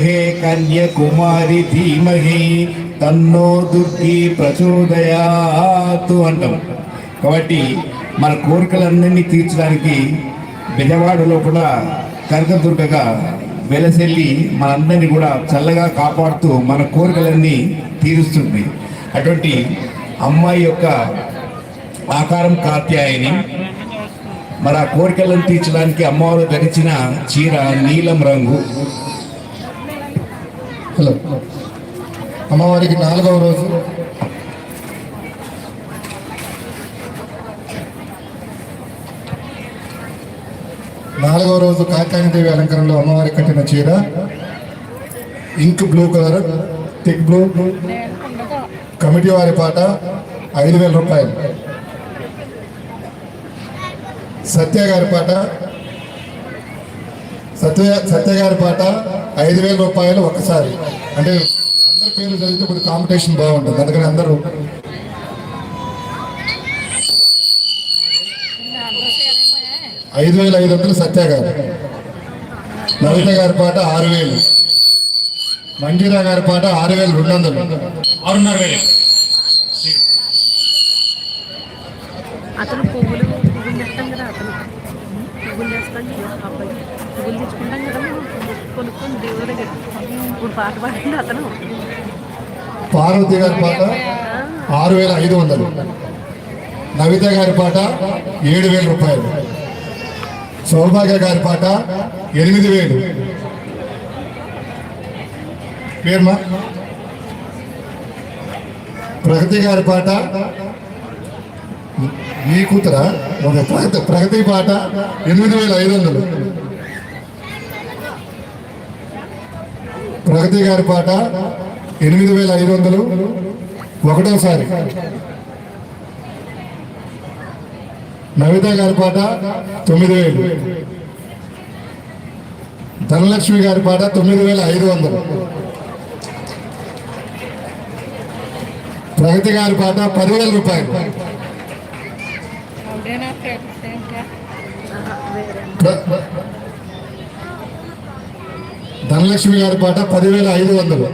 హే కన్యకుమారి ధీమహి తన్నో దుర్గి ప్రచోదయాతు అంటాం. కాబట్టి మన కోరికలన్నీ తీర్చడానికి బెజవాడ కూడా కనకదుర్గగా వెలసెల్లి మనందరినీ కూడా చల్లగా కాపాడుతూ మన కోరికలన్నీ తీరుస్తుంది. అటువంటి అమ్మాయి యొక్క ఆకారం కాత్యాయని మన కోరికలను తీర్చడానికి అమ్మవారు ధరించిన చీర నీలం రంగు హలో. అమ్మవారికి నాలుగవ రోజు. నాలుగవ రోజు కాకానిదేవి అలంకరణలో అమ్మవారికి కట్టిన చీర. Ink blue colour thick blue. Committee వారి పాట ఐదు వేల రూపాయలు. సత్య గారి పాట సత్య సత్య గారి పాట ఐదు వేల రూపాయలు ఒకసారి. అంటే అందరి పేర్లు చదివితే కొద్ది కాంపిటీషన్ బాగుంటుంది. అందుకని అందరూ ఐదు వేల ఐదు వందలు సత్య గారు. లలిత గారి పాట ఆరు వేలు. మంజీరా గారి పాట ఆరు వేల రెండు వందలు. ఆరున్నర వేలు. అతను పువ్వులు పువ్వులు అబ్బాయి. పువ్వులు తెచ్చుకుంటాం కదా కొనుక్కొని దేవుడి దగ్గర. ఇప్పుడు పాట పాడింది అతను. పార్వతి గారి పాట ఆరు వేల ఐదు వందలు. నవిత గారి పాట ఏడు వేల రూపాయలు. సౌభాగ్య గారి పాట ఎనిమిది వేలు. పేరుమా ప్రగతి గారి పాట ఈ కూతురా? ఒక ప్రగతి ప్రగతి పాట ఎనిమిది వేల ఐదు వందలు. ప్రగతి గారి పాట ఎనిమిది వేల ఐదు వందలు. ఒకటోసారి. నవిత గారి పాట తొమ్మిది వేలు. ధనలక్ష్మి గారి పాట తొమ్మిది వేల ఐదు వందలు. ప్రగతి గారి పాట పదివేల రూపాయలు. ధనలక్ష్మి గారి పాట పదివేల ఐదు వందలు.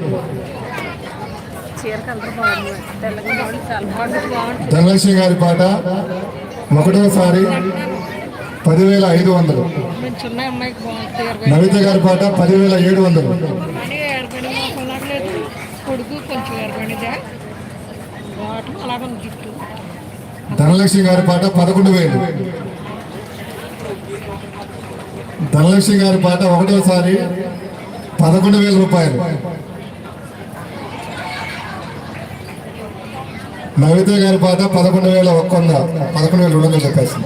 ధనలక్ష్మి గారి పాట ఒకటోసారి పదివేల ఐదు వందలు. నవిత గారి పాట పదివేల ఏడు వందలు. కొడుకు కొంచెం ఏర్పడిదా వాటి అలాగే జుట్టు ధనలక్ష్మి గారి పాట పదకొండు వేలు. ధనలక్ష్మి గారి పాట ఒకటోసారి పదకొండు వేల రూపాయలు. నవిత గారి పాట పదకొండు వేల ఒక్క వంద పదకొండు వేల రెండు వందలు చెప్పేసి.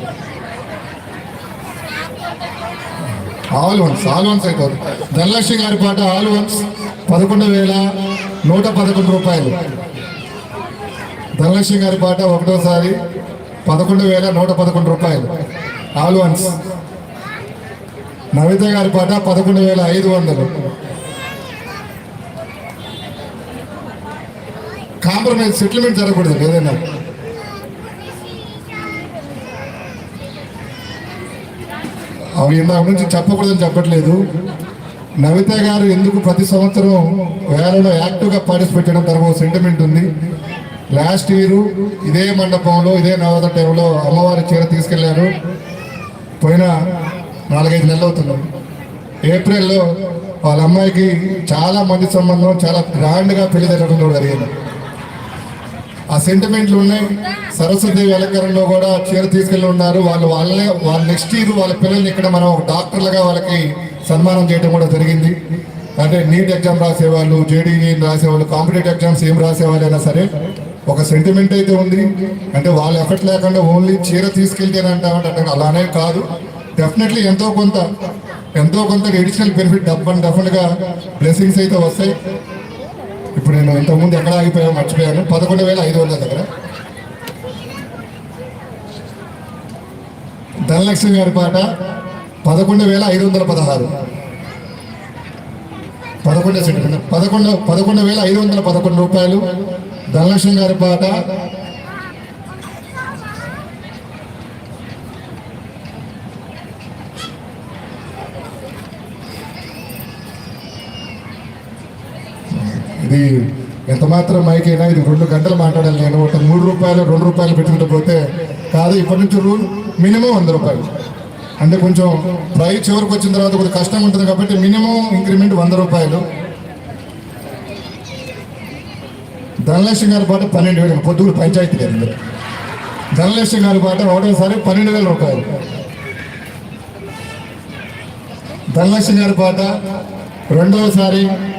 ఆల్ వన్స్ ఆల్ వన్స్ అయిపోతుంది ధనలక్ష్మి గారి పాట ఆల్ వన్స్ పదకొండు వేల నూట పదకొండు రూపాయలు. ధనలక్ష్మి గారి పాట ఒకటోసారి పదకొండు వేల నూట పదకొండు రూపాయలు. All once. నవిత గారి పాట పదకొండు వేల ఐదు వందలు. కాంప్రమైజ్ సెటిల్మెంట్ జరగకూడదు ఏదైనా. అవి ఇందాక నుంచి చెప్పకూడదని చెప్పట్లేదు. నవిత గారు ఎందుకు ప్రతి సంవత్సరం వేలలో యాక్టివ్గా పార్టిసిపేట్ చేయడం తర్వాత సెంటిమెంట్ ఉంది. లాస్ట్ ఇయర్ ఇదే మండపంలో ఇదే నవోదయ టైంలో అమ్మవారి చీర తీసుకెళ్ళారు. పోయిన నాలుగైదు నెలలు అవుతున్నాం ఏప్రిల్లో వాళ్ళ అమ్మాయికి చాలా మంచి సంబంధం చాలా గ్రాండ్గా పెళ్ళి జరగడం కూడా జరిగింది. ఆ సెంటిమెంట్లు ఉన్నాయి. సరస్వతి అలంకరణలో కూడా చీర తీసుకెళ్ళి ఉన్నారు. వాళ్ళు వాళ్ళే వాళ్ళ నెక్స్ట్ ఇయర్ వాళ్ళ పిల్లల్ని ఇక్కడ మనం డాక్టర్లుగా వాళ్ళకి సన్మానం చేయడం కూడా జరిగింది. అంటే నీట్ ఎగ్జామ్ రాసేవాళ్ళు జేడీఈ రాసేవాళ్ళు కాంపిటేటివ్ ఎగ్జామ్స్ ఏం రాసేవాళ్ళు అయినా సరే ఒక సెంటిమెంట్ అయితే ఉంది. అంటే వాళ్ళ ఎఫర్ట్ లేకుండా ఓన్లీ చీర తీసుకెళ్తేనంటే అంటే అలానే కాదు. డెఫినెట్లీ ఎంతో కొంత ఎంతో కొంత ఎడిషనల్ బెనిఫిట్ డబ్బన్ డెఫినెట్గా బ్లెస్సింగ్స్ అయితే వస్తాయి. ఇప్పుడు నేను ఇంతకుముందు ఎక్కడ ఆగిపోయాను మర్చిపోయాను. పదకొండు వేల ఐదు వందల దగ్గర. ధనలక్ష్మి గారి పాట పదకొండు వేల ఐదు వందల పదహారు. పదకొండు పదకొండు పదకొండు వేల ఐదు వందల పదకొండు రూపాయలు. ధనలక్ష్మి గారి పాట. ఇది ఎంత మాత్రం మైక్ అయినా ఇది రెండు గంటలు మాట్లాడాలి నేను. ఒక మూడు రూపాయలు రెండు రూపాయలు పెట్టుకుంటూ పోతే కాదు ఇప్పటి నుంచి రూల్ మినిమం వంద రూపాయలు. అంటే కొంచెం ప్రైస్ చివరికి వచ్చిన తర్వాత కొద్దిగా కష్టం ఉంటుంది కాబట్టి మినిమం ఇంక్రిమెంట్ వంద రూపాయలు. ధనలక్ష్మి గారి పాట పన్నెండు వేలు పొద్దుగురు పంచాయతీ లేదు ధనలక్ష్మి గారి పాట ఒకటోసారి పన్నెండు వేల రూపాయలు. ధనలక్ష్మి గారి పాట రెండవసారి